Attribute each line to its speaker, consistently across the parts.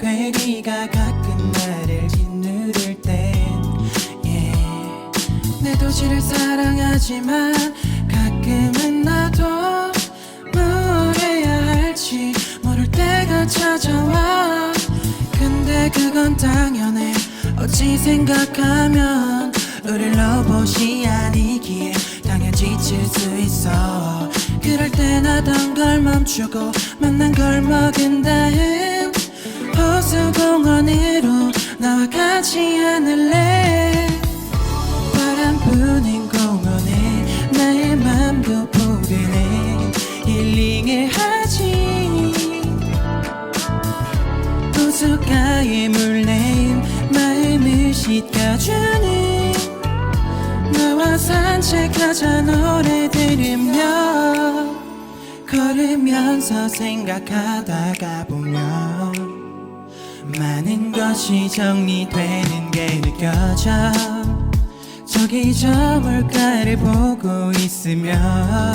Speaker 1: 네가 가끔 나를 짓누를 땐 yeah. 내 도시를 사랑하지만 가끔은 나도 뭘 해야 할지 모를 때가 찾아와. 근데 그건 당연해. 어찌 생각하면 우릴 로봇이 아니기에 당연 지칠 수 있어. 그럴 땐 하던 걸 멈추고 만난 걸 먹은 다음 호수 공원으로 나와 같이 않을래? 바람 부는 공원에 나의 맘도 포근해 힐링을 하지. 호숫가의 물내음 마음을 씻겨주는 나와 산책하자 노래 들으며 걸으면서 생각하다가 보면 많은 것이 정리되는 게 느껴져. 저기 저 물가를 보고 있으면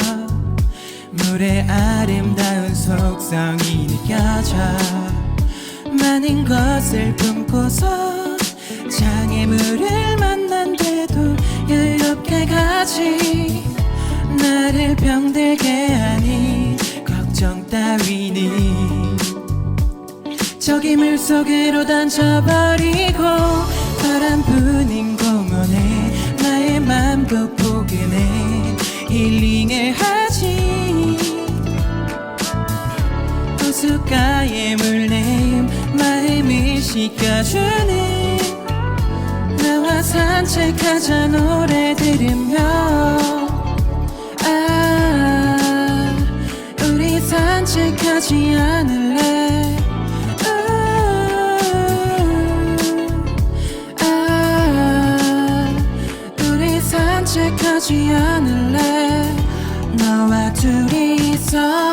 Speaker 1: 물의 아름다운 속성이 느껴져. 많은 것을 품고서 장애물을 만난데도 여유롭게 가지. 나를 병 저기 물속으로 던져버리고 바람 부는 공원에 나의 맘도 포근해 힐링을 하지. 호숫가의 물내음 마음을 씻겨주는 나와 산책하자 노래 들으며. 아 우리 산책하지 않을래 어색하지 않을래 너와 둘이서